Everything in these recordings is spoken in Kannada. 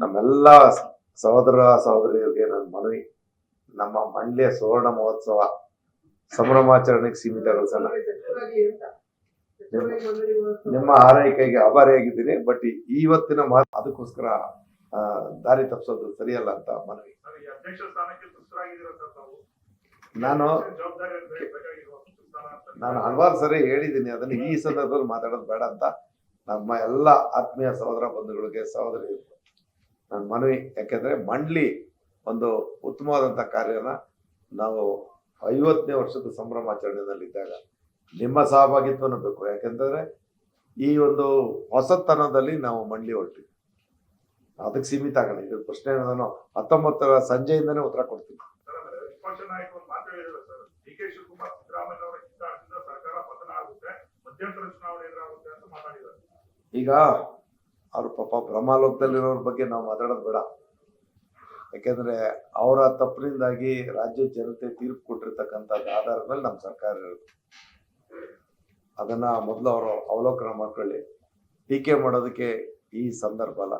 ನಮ್ಮೆಲ್ಲ ಸಹೋದರ ಸಹೋದರಿಯರಿಗೆ ನನ್ನ ಮನವಿ. ನಮ್ಮ ಮಂಡ್ಯ ಸುವರ್ಣ ಮಹೋತ್ಸವ ಸಂಭ್ರಮಾಚರಣೆಗೆ ಸೀಮಿತಗೊಳಿಸಲ್ಲ. ನಿಮ್ಮ ಆರೈಕೆಗೆ ಆಭಾರಿಯಾಗಿದ್ದೀನಿ, ಬಟ್ ಇವತ್ತಿನ ಮಾತು ಅದಕ್ಕೋಸ್ಕರ ದಾರಿ ತಪ್ಪಿಸೋದು ಸರಿಯಲ್ಲ ಅಂತ ಮನವಿ. ನಾನು ನಾನು ಹಲವಾರು ಸರಿ ಹೇಳಿದ್ದೀನಿ, ಅದನ್ನು ಈ ಸಂದರ್ಭದಲ್ಲಿ ಮಾತಾಡೋದು ಬೇಡ ಅಂತ. ನಮ್ಮ ಎಲ್ಲ ಆತ್ಮೀಯ ಸಹೋದರ ಬಂಧುಗಳಿಗೆ ಸಹೋದರಿ ನನ್ನ ಮನವಿ. ಯಾಕೆಂದ್ರೆ ಮಂಡ್ಲಿ ಒಂದು ಉತ್ತಮವಾದಂಥ ಕಾರ್ಯನ ನಾವು ಐವತ್ತನೇ ವರ್ಷದ ಸಂಭ್ರಮಾಚರಣೆಯಲ್ಲಿದ್ದಾಗ ನಿಮ್ಮ ಸಹಭಾಗಿತ್ವನೂ ಬೇಕು. ಯಾಕೆಂದ್ರೆ ಈ ಒಂದು ಹೊಸತನದಲ್ಲಿ ನಾವು ಮಂಡ್ಲಿ ಹೊರಟಿವಿ. ಅದಕ್ಕೆ ಸೀಮಿತ ಆಗೋಣ ಇದ್ರ ಪ್ರಶ್ನೆ ನಾನು ಹತ್ತೊಂಬತ್ತರ ಸಂಜೆಯಿಂದನೇ ಉತ್ತರ ಕೊಡ್ತೀನಿ. ಮಧ್ಯಂತರ ಚುನಾವಣೆ ಈಗ ಅವ್ರ ಪಾಪ ಬ್ರಹ್ಮಲೋಕದಲ್ಲಿರೋರ ಬಗ್ಗೆ ನಾವು ಮಾತಾಡೋದು ಬೇಡ. ಯಾಕೆಂದ್ರೆ ಅವರ ತಪ್ಪಿನಿಂದಾಗಿ ರಾಜ್ಯ ಜನತೆ ತೀರ್ಪು ಕೊಟ್ಟಿರ್ತಕ್ಕಂಥದ್ದು ಆಧಾರದ ಮೇಲೆ ನಮ್ಮ ಸರ್ಕಾರ ಇರುತ್ತೆ. ಅದನ್ನ ಮೊದಲು ಅವರು ಅವಲೋಕನ ಮಾಡ್ಕೊಳ್ಳಿ. ಟೀಕೆ ಮಾಡೋದಕ್ಕೆ ಈ ಸಂದರ್ಭ ಅಲ್ಲ.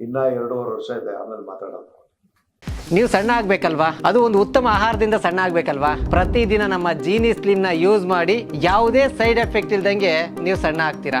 ಇನ್ನ ಎರಡೂವರೆ ವರ್ಷ ಇದೆ ಆಮೇಲೆ ಮಾತಾಡೋದು. ನೀವು ಸಣ್ಣ ಆಗ್ಬೇಕಲ್ವಾ? ಅದು ಒಂದು ಉತ್ತಮ ಆಹಾರದಿಂದ ಸಣ್ಣ ಆಗ್ಬೇಕಲ್ವಾ? ಪ್ರತಿದಿನ ನಮ್ಮ ಜೀನಿ ಸ್ಲಿಮ್ನ ಯೂಸ್ ಮಾಡಿ ಯಾವುದೇ ಸೈಡ್ ಎಫೆಕ್ಟ್ ಇಲ್ದಂಗೆ ನೀವು ಸಣ್ಣ ಆಗ್ತೀರಾ?